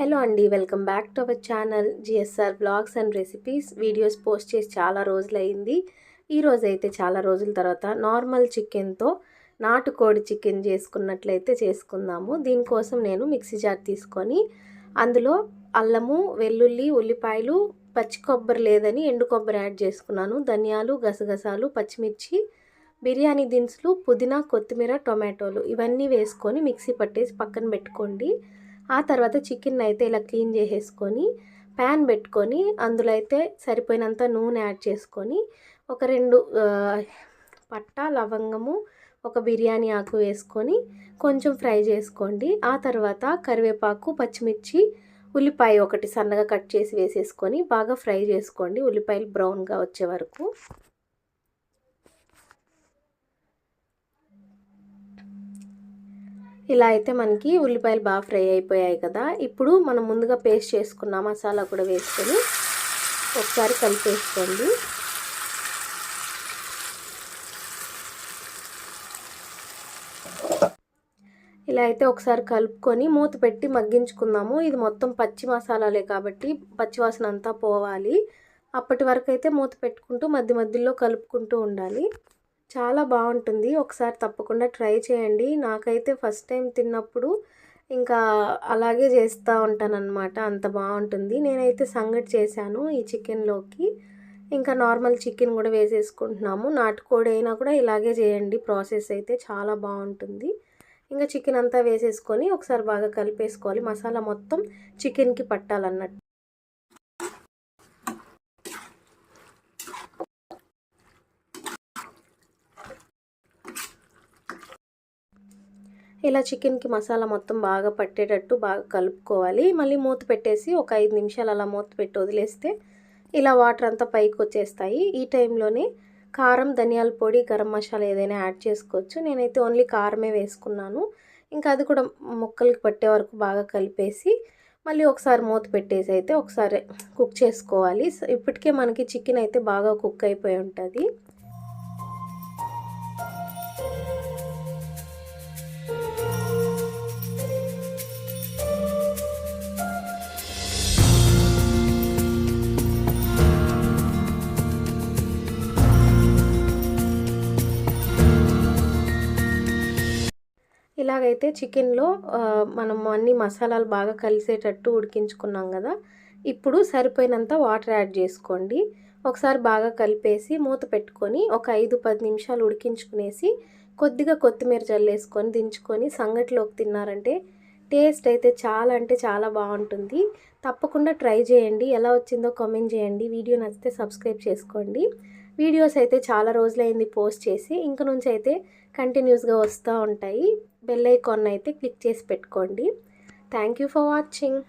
Hello అండి welcome back to our channel GSR blogs and recipes. Videos post చేసి చాలా రోజులైంది ఈరోజు అయితే చాలా రోజుల తర్వాత నార్మల్ చికెన్తో నాటుకోడి చికెన్ చేసుకున్నట్లయితే చేసుకుందాము. దీనికోసం నేను మిక్సీ జార్ తీసుకొని అందులో అల్లము వెల్లుల్లి ఉల్లిపాయలు పచ్చి కొబ్బరి లేదని ఎండు కొబ్బరి యాడ్ చేసుకున్నాను. ధనియాలు గసగసాలు పచ్చిమిర్చి బిర్యానీ దినుసులు పుదీనా కొత్తిమీర టొమాటోలు ఇవన్నీ వేసుకొని మిక్సీ పట్టేసి పక్కన పెట్టుకోండి. ఆ తర్వాత చికెన్ అయితే ఇలా క్లీన్ చేసేసుకొని ప్యాన్ పెట్టుకొని అందులో అయితే సరిపోయినంత నూనె యాడ్ చేసుకొని ఒక రెండు పట్ట లవంగము ఒక బిర్యానీ ఆకు వేసుకొని కొంచెం ఫ్రై చేసుకోండి. ఆ తర్వాత కరివేపాకు పచ్చిమిర్చి ఉల్లిపాయ ఒకటి సన్నగా కట్ చేసి వేసేసుకొని బాగా ఫ్రై చేసుకోండి. ఉల్లిపాయలు బ్రౌన్గా వచ్చే వరకు. ఇలా అయితే మనకి ఉల్లిపాయలు బాగా ఫ్రై అయిపోయాయి కదా. ఇప్పుడు మనం ముందుగా పేస్ట్ చేసుకున్న మసాలా కూడా వేసుకొని ఒకసారి కలిపేసుకోండి. ఇలా అయితే ఒకసారి కలుపుకొని మూత పెట్టి మగ్గించుకుందాము. ఇది మొత్తం పచ్చి మసాలాలే కాబట్టి పచ్చివాసన అంతా పోవాలి. అప్పటి వరకు అయితే మూత పెట్టుకుంటూ మధ్య మధ్యలో కలుపుకుంటూ ఉండాలి. చాలా బాగుంటుంది. ఒకసారి తప్పకుండా ట్రై చేయండి. నాకైతే ఫస్ట్ టైం తిన్నప్పుడు ఇంకా అలాగే చేస్తూ ఉంటానన్నమాట. అంత బాగుంటుంది. నేనైతే సంగటి చేశాను ఈ చికెన్లోకి. ఇంకా నార్మల్ చికెన్ కూడా వేసేసుకుంటున్నాము. నాటుకోడి అయినా కూడా ఇలాగే చేయండి. ప్రాసెస్ అయితే చాలా బాగుంటుంది. ఇంకా చికెన్ అంతా వేసేసుకొని ఒకసారి బాగా కలిపేసుకోవాలి. మసాలా మొత్తం చికెన్కి పట్టాలన్నట్టు. ఇలా చికెన్కి మసాలా మొత్తం బాగా పట్టేటట్టు బాగా కలుపుకోవాలి. మళ్ళీ మూత పెట్టేసి ఒక ఐదు నిమిషాలు అలా మూత పెట్టి వదిలేస్తే ఇలా వాటర్ అంతా పైకి వచ్చేస్తాయి. ఈ టైంలోనే కారం ధనియాల పొడి గరం మసాలా ఏదైనా యాడ్ చేసుకోవచ్చు. నేనైతే ఓన్లీ కారమే వేసుకున్నాను. ఇంకా అది కూడా ముక్కలకి పట్టే వరకు బాగా కలిపేసి మళ్ళీ ఒకసారి మూత పెట్టేసి అయితే ఒకసారి కుక్ చేసుకోవాలి. ఇప్పటికే మనకి చికెన్ అయితే బాగా కుక్ అయిపోయి ఉంటుంది. ఇలాగైతే చికెన్లో మనం అన్ని మసాలాలు బాగా కలిసేటట్టు ఉడికించుకున్నాం కదా. ఇప్పుడు సరిపోయినంత వాటర్ యాడ్ చేసుకోండి. ఒకసారి బాగా కలిపేసి మూత పెట్టుకొని ఒక ఐదు పది నిమిషాలు ఉడికించుకునేసి కొద్దిగా కొత్తిమీర జల్లేసుకొని దించుకొని సంగటిలోకి తిన్నారంటే టేస్ట్ అయితే చాలా అంటే చాలా బాగుంటుంది. తప్పకుండా ట్రై చేయండి. ఎలా వచ్చిందో కామెంట్ చేయండి. వీడియో నచ్చితే సబ్స్క్రైబ్ చేసుకోండి. వీడియోస్ అయితే చాలా రోజులైంది పోస్ట్ చేసి ఇంక నుంచి అయితే కంటిన్యూస్గా వస్తూ ఉంటాయి. బెల్ ఐకాన్ అయితే క్లిక్ చేసి పెట్టుకోండి. Thank you for watching.